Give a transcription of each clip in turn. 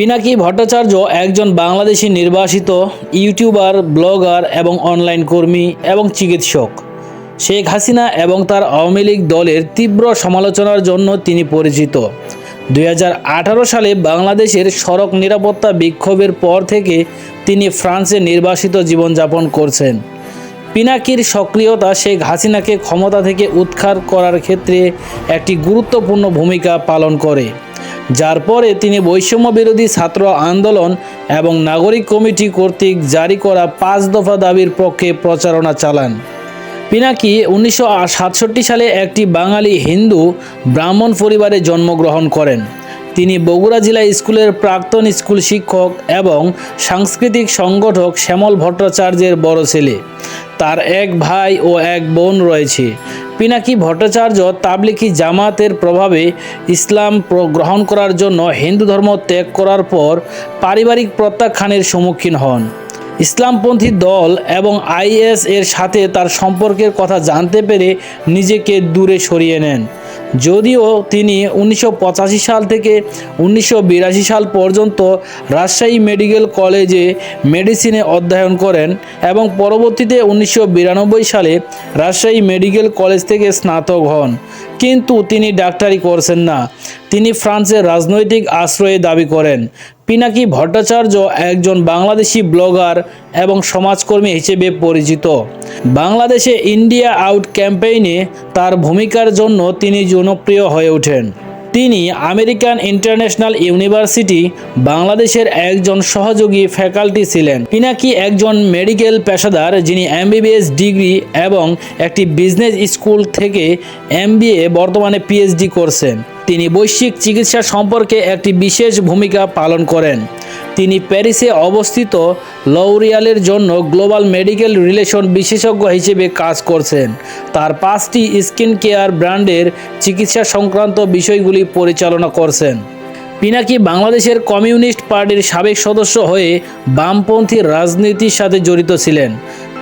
পিনাকি ভট্টাচার্য একজন বাংলাদেশি নির্বাসিত YouTuber, blogger এবং অনলাইন কর্মী এবং চিকিৎসক। শেখ হাসিনা এবং তার আওয়ামী লীগ দলের তীব্র সমালোচনার জন্য তিনি পরিচিত। দু হাজার আঠারো সালে বাংলাদেশের সড়ক নিরাপত্তা বিক্ষোভের পর থেকে তিনি ফ্রান্সে নির্বাসিত জীবনযাপন করছেন। পিনাকির সক্রিয়তা শেখ হাসিনাকে ক্ষমতা থেকে উৎখার করার ক্ষেত্রে একটি গুরুত্বপূর্ণ ভূমিকা পালন করে। যার পরে তিনি বৈষম্য বিরোধী ছাত্র আন্দোলন এবং নাগরিক কমিটি কর্তৃক জারি করা পাঁচ দফা দাবির পক্ষে প্রচারণা চালান। পিনাকি উনিশশো সাতষট্টি সালে একটি বাঙালি হিন্দু ব্রাহ্মণ পরিবারে জন্মগ্রহণ করেন। তিনি বগুড়া জেলা স্কুলের প্রাক্তন স্কুল শিক্ষক এবং সাংস্কৃতিক সংগঠক শ্যামল ভট্টাচার্যের বড় ছেলে। তার এক ভাই ও এক বোন রয়েছে। পিনাকি ভট্টাচার্য তাবলিকি জামাতের প্রভাবে ইসলাম গ্রহণ করার জন্য হিন্দু ধর্ম ত্যাগ করার পর পারিবারিক প্রত্যাখ্যানের সম্মুখীন হন। ইসলামপন্থী দল এবং আইএস এর সাথে তার সম্পর্কের কথা জানতে পেরে নিজেকে দূরে সরিয়ে নেন। যদিও তিনি উনিশশো পঁচাশি সাল থেকে উনিশশো বিরাশি সাল পর্যন্ত রাজশাহী মেডিকেল কলেজে মেডিসিনে অধ্যয়ন করেন এবং পরবর্তীতে উনিশশো বিরানব্বই সালে রাজশাহী মেডিকেল কলেজ থেকে স্নাতক হন। কিন্তু তিনি ডাক্তারি করছেন না। তিনি ফ্রান্সের রাজনৈতিক আশ্রয়ে দাবি করেন। পিনাকি ভট্টাচার্য একজন বাংলাদেশি ব্লগার এবং সমাজকর্মী হিসেবে পরিচিত। বাংলাদেশে ইন্ডিয়া আউট ক্যাম্পেইনে তার ভূমিকার জন্য তিনি জনপ্রিয় হয়ে ওঠেন। তিনি আমেরিকান ইন্টারন্যাশনাল ইউনিভার্সিটি বাংলাদেশের একজন সহযোগী ফ্যাকাল্টি ছিলেন। পিনাকি একজন মেডিকেল পেশাদার যিনি এমবিবিএস ডিগ্রি এবং একটি বিজনেস স্কুল থেকে এমবিএ বর্তমানে পিএইচডি করছেন। তিনি বৈশ্বিক চিকিৎসা সম্পর্কে একটি বিশেষ ভূমিকা পালন করেন। তিনি প্যারিসে অবস্থিত লৌরিয়ালের জন্য গ্লোবাল মেডিকেল রিলেশন বিশেষজ্ঞ হিসেবে কাজ করছেন। তার পাঁচটি স্কিন কেয়ার ব্র্যান্ডের চিকিৎসা সংক্রান্ত বিষয়গুলি পরিচালনা করছেন। পিনাকি বাংলাদেশের কমিউনিস্ট পার্টির সাবেক সদস্য হয়ে বামপন্থী রাজনীতির সাথে জড়িত ছিলেন।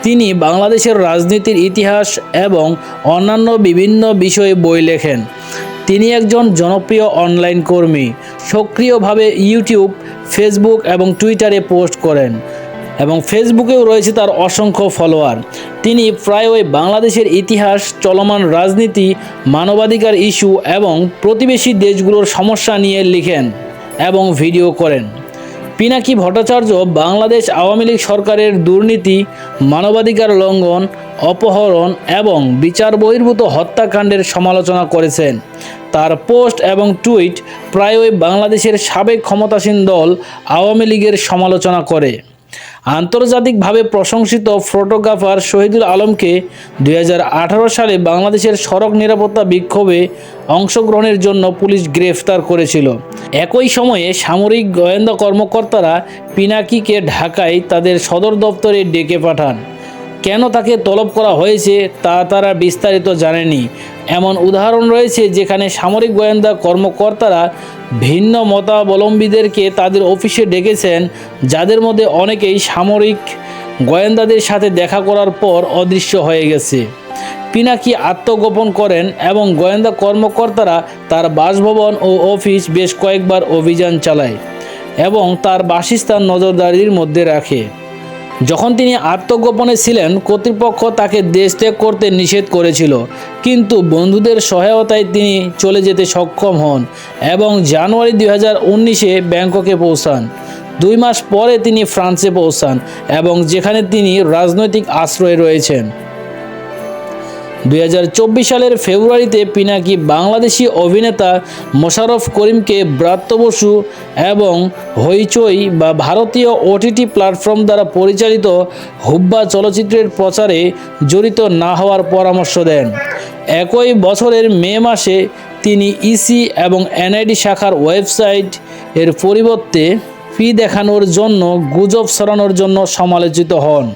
তিনি বাংলাদেশের রাজনীতির ইতিহাস এবং অন্যান্য বিভিন্ন বিষয়ে বই লেখেন। তিনি একজন জনপ্রিয় অনলাইন কর্মী। সক্রিয়ভাবে ইউটিউব, ফেসবুক এবং টুইটারে পোস্ট করেন এবং ফেসবুকেও রয়েছে তার অসংখ্য ফলোয়ার। তিনি প্রায়ই বাংলাদেশের ইতিহাস, চলমান রাজনীতি, মানবাধিকার ইস্যু এবং প্রতিবেশী দেশগুলোর সমস্যা নিয়ে লিখেন এবং ভিডিও করেন। পিনাকি ভট্টাচার্য বাংলাদেশ আওয়ামী লীগ সরকারের দুর্নীতি, মানবাধিকার লঙ্ঘন, অপহরণ এবং বিচার বহির্ভূত হত্যাকাণ্ডের সমালোচনা করেছেন। তার পোস্ট এবং টুইট প্রায়ই বাংলাদেশের সাবেক ক্ষমতাসীন দল আওয়ামী লীগের সমালোচনা করে। আন্তর্জাতিকভাবে প্রশংসিত ফটোগ্রাফার শহীদুল আলমকে দুই হাজার আঠারো সালে বাংলাদেশের সড়ক নিরাপত্তা বিক্ষোভে অংশগ্রহণের জন্য পুলিশ গ্রেফতার করেছিল। একই সময়ে সামরিক গোয়েন্দা কর্মকর্তারা পিনাকিকে ঢাকায় তাদের সদর দপ্তরে ডেকে পাঠান। কেন তাকে তলব করা হয়েছে তা তারা বিস্তারিত জানেনি। এমন উদাহরণ রয়েছে যেখানে সামরিক গোয়েন্দা কর্মকর্তারা ভিন্ন মতাবলম্বীদেরকে তাদের অফিসে ডেকেছেন, যাদের মধ্যে অনেকেই সামরিক গোয়েন্দাদের সাথে দেখা করার পর অদৃশ্য হয়ে গেছে। পিনাকি আত্মগোপন করেন এবং গোয়েন্দা কর্মকর্তারা তার বাসভবন ও অফিস বেশ কয়েকবার অভিযান চালায় এবং তার বাসস্থান নজরদারির মধ্যে রাখে। যখন তিনি আত্মগোপনে ছিলেন, কর্তৃপক্ষ তাকে দেশ ত্যাগ করতে নিষেধ করেছিল। কিন্তু বন্ধুদের সহায়তায় তিনি চলে যেতে সক্ষম হন এবং জানুয়ারি দুই হাজার উনিশে ব্যাংককে পৌঁছান। দুই মাস পরে তিনি ফ্রান্সে পৌঁছান এবং যেখানে তিনি রাজনৈতিক আশ্রয়ে রয়েছেন। দুই হাজার চব্বিশ সালের ফেব্রুয়ারিতে পিনাকি বাংলাদেশি অভিনেতা মোশাররফ করিমকে ব্রাত্য বসু এবং হইচই বা ভারতীয় ওটিটি প্ল্যাটফর্ম দ্বারা পরিচালিত হুব্বা চলচ্চিত্রের প্রচারে জড়িত না হওয়ার পরামর্শ দেন। একই বছরের মে মাসে তিনি ইসি এবং এনআইডি শাখার ওয়েবসাইট এর পরিবর্তে ফি দেখানোর জন্য, গুজব ছড়ানোর জন্য সমালোচিত হন।